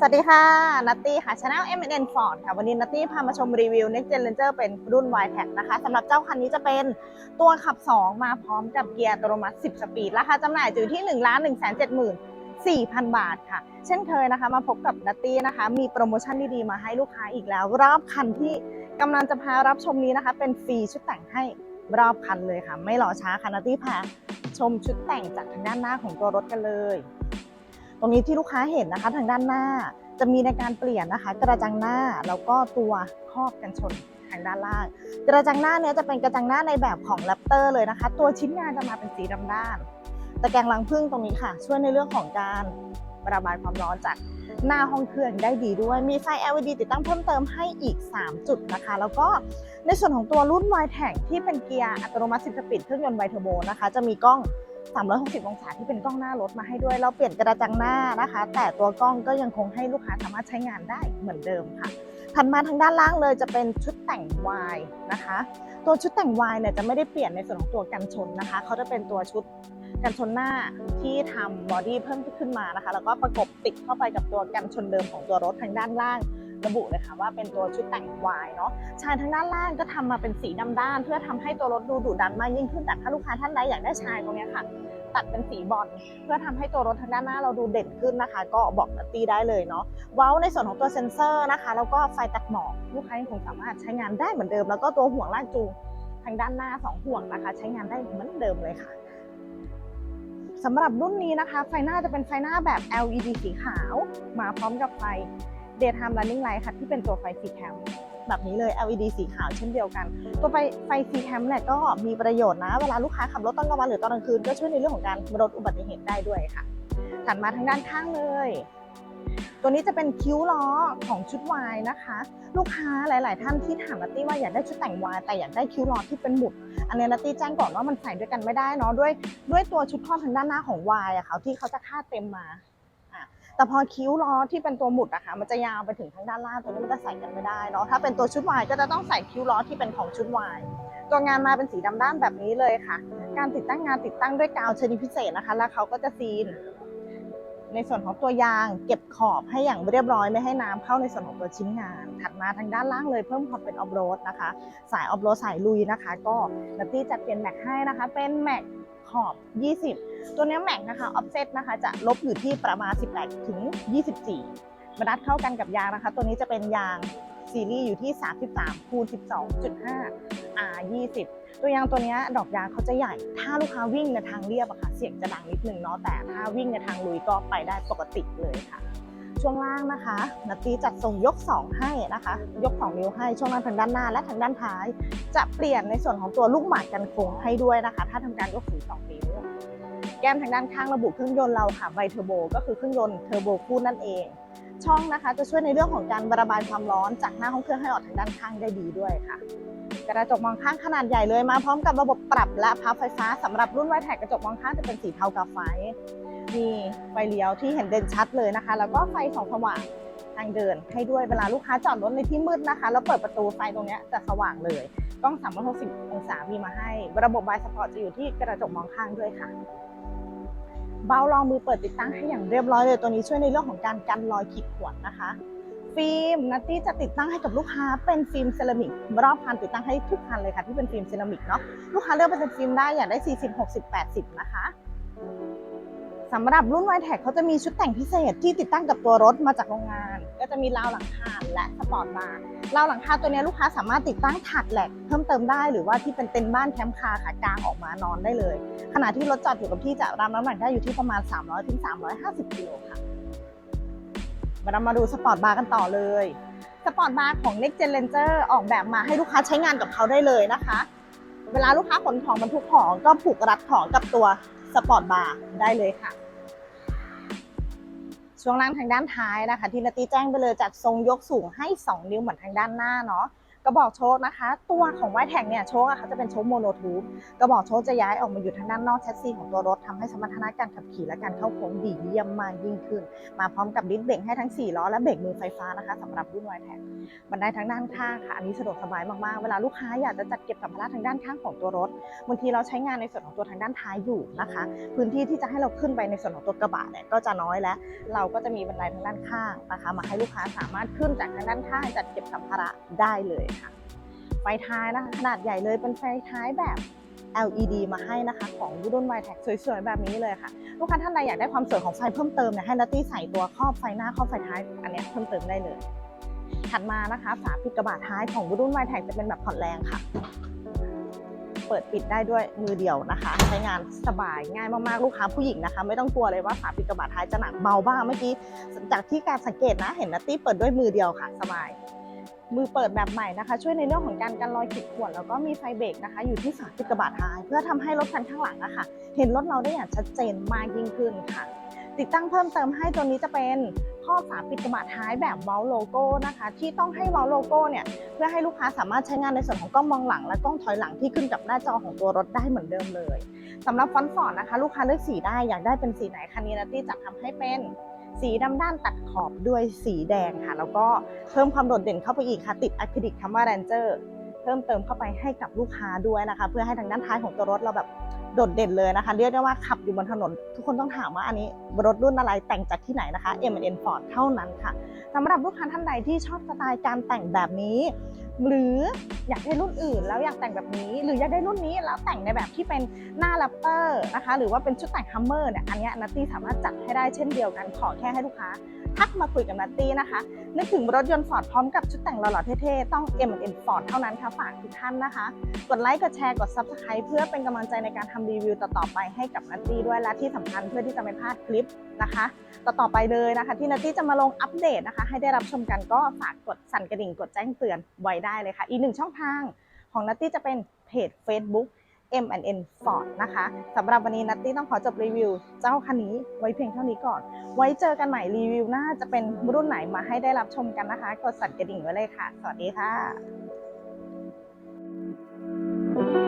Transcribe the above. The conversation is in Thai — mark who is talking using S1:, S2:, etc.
S1: สวัสดีค่ะ นัตตี้ค่ะช anel M N Ford ค่ะ วันนี้นัตตี้พามาชมรีวิว Next Gen Ranger เป็นรุ่น y t e c นะคะสำหรับเจ้าคันนี้จะเป็นตัวขับ 2 มาพร้อมกับเกียร์อัตโนมัติ 10 สปีด ราคาจำหน่ายอยู่ที่ 1 1 7 4 0,000 บาทค่ะ เช่นเคยนะคะ มาพบกับนัตตี้นะคะ มีโปรโมชั่นดีๆ มาให้ลูกค้าอีกแล้ว รอบคันที่กำลังจะพารับชมนี้นะคะ เป็นฟรีชุดแต่งให้รอบคันเลยค่ะ ไม่รอช้าค่ะนัตตี้พาชมชุดแต่งจากทางด้านหน้าของตัวรถกันเลย ตรงนี้ที่ลูกค้าเห็นนะคะทางด้านหน้า จะมีในการเปลี่ยนนะคะ กระจังหน้าแล้วก็ตัวครอบกันชนทางด้านล่าง กระจังหน้าเนี้ยจะเป็นกระจังหน้าในแบบของแรปเตอร์เลยนะคะ ตัวชิ้นงานจะมาเป็นสีดำด้านตะแกรงลังพึ่งตรงนี้ค่ะ ช่วยในเรื่องของการระบายความร้อนจากหน้าห้องเครื่องได้ดีด้วย มีไฟ LED ติดตั้งเพิ่มเติมให้อีก 3 จุดนะคะ แล้วก็ในส่วนของตัวรุ่น y t e c ที่เป็นเกียร์อัตโนมัติ10สปีดเครื่องยนต์ไวเทอร์โบนะคะ จะมีกล้อง 360 องศาที่เป็นกล้องหน้ารถมาให้ด้วย เราเปลี่ยนกระจังหน้านะคะ แต่ตัวกล้องก็ยังคงให้ลูกค้าสามารถใช้งานได้เหมือนเดิมค่ะ ถัดมาทางด้านล่างเลยจะเป็นชุดแต่งวายนะคะ ตัวชุดแต่งวายเนี่ยจะไม่ได้เปลี่ยนในส่วนของตัวกันชนนะคะ เขาจะเป็นตัวชุดกันชนหน้าที่ทำบอดี้เพิ่มขึ้นมานะคะ แล้วก็ประกบติดเข้าไปกับตัวกันชนเดิมของตัวรถทางด้านล่าง ระบุเลยค่ะว่าเป็นตัวชุดแต่งวายเนาะชายทางด้านล่างก็ทำมาเป็นสีดำด้าน เพื่อทำให้ตัวรถดูดุดันมากยิ่งขึ้นแต่ถ้าลูกค้าท่านใดอยากได้ชายตรงนี้ค่ะ ตัดเป็นสีบอลเพื่อทำให้ตัวรถทางด้านหน้าเราดูเด่นขึ้นนะคะ ก็บอกนัตตี้ได้เลยเนาะเว้าในส่วนของตัวเซ็นเซอร์นะคะ แล้วก็ไฟตัดหมอกลูกค้ายังคงสามารถใช้งานได้เหมือนเดิม แล้วก็ตัวห่วงลากจูงทางด้านหน้าสองห่วงนะคะ ใช้งานได้เหมือนเดิมเลยค่ะสำหรับรุ่นนี้นะคะ ไฟหน้าจะเป็นไฟหน้าแบบ LED สีขาว มาพร้อมกับไฟ Daytime Running Light ค่ะที่เป็นตัวไฟสีแคมแบบนี้เลย LED สีขาวเช่นเดียวกัน ตัวไฟไฟซีแคมเนี่ยก็มีประโยชน์นะ เวลาลูกค้าขับรถตอนกลางวันหรือตอนกลางคืนก็ช่วยในเรื่องของการลดอุบัติเหตุได้ด้วยค่ะ ถัดมาทางด้านข้างเลย ตัวนี้จะเป็นคิ้วล้อของชุดวายนะคะ ลูกค้าหลาย ๆ ท่านที่ถามนัตตี้ว่าอยากได้ชุดแต่งวายแต่อยากได้คิ้วล้อที่เป็นหมุด อันนี้นัตตี้แจ้งก่อนว่ามันใส่ด้วยกันไม่ได้เนาะด้วย ด้วยตัวชุดครอทางด้านหน้าของวายอะค่ะที่เขาจะคาดเต็มมา แต่พอคิ้วล้อที่เป็นตัวหมุดอะค่ะมันจะยาวไปถึงทางด้านล่างตัวนี้มันจะใส่กันไม่ได้เนาะถ้าเป็นตัวชุดวายก็จะต้องใส่คิ้วล้อที่เป็นของชุดวายตัวงานมาเป็นสีดำด้านแบบนี้เลยค่ะ การติดตั้งงานติดตั้งด้วยกาวชนิดพิเศษนะคะ แล้วเขาก็จะซีน ในส่วนของตัวยางเก็บขอบให้อย่างเรียบร้อยไม่ให้น้ำเข้าในส่วนของตัวชิ้นงาน ถัดมาทางด้านล่างเลยเพิ่มความเป็นออฟโรดนะคะ สายออฟโรดสายลุยนะคะ ก็นัตตี้จะเปลี่ยนแม็กให้นะคะ เป็นแม็กขอบ 20 ตัวเนี้ยแม็กนะคะออฟเซตนะคะจะลบอยู่ที่ประมาณ 18 ถึง 24มาดัดเข้ากันกับยางนะคะ ตัวนี้จะเป็นยางซีรีส์อยู่ที่ 33คูณ12.5 R 20 ตัวยางตัวนี้ดอกยางเขาจะใหญ่ ถ้าลูกค้าวิ่งในทางเรียบอะค่ะ เสียงจะดังนิดนึงเนาะ แต่ถ้าวิ่งในทางลุยก็ไปได้ปกติเลยค่ะ ช่วงล่างนะคะนัตตี้จัดทรงยก 2 ให้นะคะ ยก 2 นิ้วให้ ช่วงล่างทางด้านหน้าและทางด้านท้าย จะเปลี่ยนในส่วนของตัวลูกหมากกันโค้งให้ด้วยนะคะ ถ้าทำการยกสูง2นิ้ว ก้มทางด้านข้างระบุเครื่องยนต์เราค่ะไบเทอร์โบก็คือเครื่องยนต์เทอร์โบคู่นั่นเอง ช่องนะคะจะช่วยในเรื่องของการระบายความร้อนจากหน้าห้องเครื่องให้ออกทางด้านข้างได้ดีด้วยค่ะกระจกมองข้างขนาดใหญ่เลยมาพร้อมกับระบบปรับและพับไฟฟ้าสำหรับรุ่นไวแท็กกระจกมองข้างจะเป็นสีเทากาไฟมีไฟเลี้ยวที่เห็นเด่นชัดเลยนะคะ แล้วก็ไฟส่องสว่างทางเดินให้ด้วยเวลาลูกค้าจอดรถในที่มืดนะคะ แล้วเปิดประตูไฟตรงนี้จะสว่างเลยกล้อง 360 องศามีมาให้ ระบบบายสปอร์ตจะอยู่ที่กระจกมองข้างด้วยค่ะ เบาลองมือเปิดติดตั้งให้อย่างเรียบร้อยเลยตัวนี้ช่วยในเรื่องของการกันรอยขีดข่วนนะคะ ฟิล์มนัตตี้จะติดตั้งให้กับลูกค้าเป็นฟิล์มเซรามิกรอบคันติดตั้งให้ทุกคันเลยค่ะที่เป็นฟิล์มเซรามิกเนาะลูกค้าเลือกเป็นฟิล์มได้อยากได้ 40 60 80 นะคะสำหรับรุ่นไวแท็กเขาจะมีชุดแต่งพิเศษที่ติดตั้งกับตัวรถมาจากโรงงาน ก็จะมีราวหลังคาและสปอร์ตบาร์ราวหลังคาตัวนี้ลูกค้าสามารถติดตั้งถัดแหลกเพิ่มเติมได้หรือว่าที่เป็นเต็นท์บ้านแคมป์คาร์ค่ะกางออกมานอนได้เลย ขณะที่รถจอดอยู่กับที่จะรับน้ำหนักได้อยู่ที่ประมาณ 300ถึง350กิโลค่ะมาเรามาดูสปอร์ตบาร์กันต่อเลย สปอร์ตบาร์ของ Next Gen Ranger ออกแบบมาให้ลูกค้าใช้งานกับเขาได้เลยนะคะ เวลาลูกค้าขนของบรรทุกของก็ผูกรัดของกับตัวสปอร์ตบาร์ได้เลยค่ะ ช่วงล่างทางด้านท้ายนะคะ ที่นาตีแจ้งไปเลยจัดทรงยกสูงให้ 2 นิ้วเหมือนทางด้านหน้าเนาะ กระบอกโชคนะคะ ตัวของไวแท็กเนี่ยโชคอะคะจะเป็นโชคโมโนทูบกระบอกโชคจะย้ายออกมาอยู่ทางด้านนอกแชสซีของตัวรถทำให้สมรรถนะการขับขี่และการเข้าโค้งดีเยี่ยมมากยิ่งขึ้น มาพร้อมกับดิสเบรกให้ทั้ง 4 ล้อและเบรกมือไฟฟ้านะคะสำหรับรุ่นไวแท็กบันไดทางด้านข้างค่ะ อันนี้สะดวกสบายมากๆ เวลาลูกค้าอยากจะจัดเก็บสัมภาระทางด้านข้างของตัวรถบางทีเราใช้งานในส่วนของตัวทางด้านท้ายอยู่นะคะ พื้นที่ที่จะให้เราขึ้นไปในส่วนของตัวกระบะเนี่ยก็จะน้อยแล้ว เราก็จะมีบันไดทางด้านข้างนะคะ มาให้ลูกค้าสามารถขึ้นจากทางด้านข้างจัดเก็บสัมภาระได้เลย ฟท้ายนะคะขนาดใหญ่เลยเป็นไฟท้ายแบบ LED มาให้นะคะของรุ่น y t e c สวยๆ แบบนี้เลยค่ะ ลูกค้าท่านใดอยากได้ความสวยของไฟเพิ่มเติมเนี่ยให้นัตตี้ใส่ตัวครอบไฟหน้าครอบไฟท้ายอันนี้เพิ่มเติมได้เลย ถัดมานะคะฝาปิดกระบะท้ายของรุ่น y t e c จะเป็นแบบผ่อนแรงค่ะ เปิดปิดได้ด้วยมือเดียวนะคะ ใช้งานสบายง่ายมากๆลูกค้าผู้หญิงนะคะ ไม่ต้องกลัวเลยว่าฝาปิดกระบะท้ายจะหนักเบาบ้างเมื่อกี้จากที่การสังเกตนะเห็นนัตตี้เปิดด้วยมือเดียวค่ะสบาย มือเปิดแบบใหม่นะคะ ช่วยในเรื่องของการกันรอยขีดข่วนแล้วก็มีไฟเบรกนะคะ อยู่ที่ฝาปิดกระบะท้ายเพื่อทำให้รถคันข้างหลังอะคะเห็นรถเราได้อย่างชัดเจนมากยิ่งขึ้นค่ะ ติดตั้งเพิ่มเติมให้ตัวนี้จะเป็นข้อฝาปิดกระบะท้ายแบบเว้าโลโก้นะคะ ที่ต้องให้เว้าโลโก้เนี่ยเพื่อให้ลูกค้าสามารถใช้งานในส่วนของกล้องมองหลัง และกล้องถอยหลังที่ขึ้นกับหน้าจอของตัวรถได้เหมือนเดิมเลยสำหรับฟอนต์ฟอร์นะคะ ลูกค้าเลือกสีได้อยากได้เป็นสีไหนคันนี้นัตตี้จะทำให้เป็น สีดำด้านตัดขอบด้วยสีแดงค่ะ แล้วก็เพิ่มความโดดเด่นเข้าไปอีกค่ะ ติดอะคริลิกคำว่า Ranger เพิ่มเติมเข้าไปให้กับลูกค้าด้วยนะคะ เพื่อให้ทางด้านท้ายของตัวรถเราแบบโดดเด่นเลยนะคะ เรียกได้ว่าขับอยู่บนถนน ทุกคนต้องถามว่าอันนี้รถรุ่นอะไรแต่งจากที่ไหนนะคะ M&N Ford เท่านั้นค่ะสำหรับลูกค้าท่านใดที่ชอบสไตล์การแต่งแบบนี้ หรือ อยากได้รุ่นอื่นแล้วอยากแต่งแบบนี้ หรืออยากได้รุ่นนี้แล้วแต่งในแบบที่เป็นหน้าแรปเปอร์นะคะ หรือว่าเป็นชุดแต่งฮัมเมอร์เนี่ยอันนี้นัตตี้สามารถจัดให้ได้เช่นเดียวกันขอแค่ให้ลูกค้าทักมาคุยกับนัตตี้นะคะนึกถึงรถยนต์ฟอร์ดพร้อมกับชุดแต่งหล่อๆเท่ๆ ต้อง M&N Ford เท่านั้นค่ะฝากทุกท่านนะคะ กดไลค์กดแชร์กด Subscribe เพื่อเป็นกำลังใจในการทำรีวิวต่อๆไปให้กับนัตตี้ด้วยและที่สำคัญเพื่อที่จะไม่พลาดคลิปนะคะ ต่อๆไปเลยนะคะ ที่นัตตี้จะมาลงอัปเดตนะคะ ให้ได้รับชมกันก็ฝากกดสั่นกระดิ่งกดแจ้งเตือนไว้ได้เลยค่ะ อีกหนึ่งช่องทางของนัตตี้จะเป็นเพจ Facebook M&N Ford นะคะสำหรับวันนี้นัตตี้ต้องขอจบรีวิว เจ้าคันนี้ไว้เพียงเท่านี้ก่อน ไว้เจอกันใหม่รีวิวหน้าจะเป็นรุ่นไหนมาให้ได้รับชมกันนะคะ กดสั่นกระดิ่งไว้เลยค่ะ สวัสดีค่ะ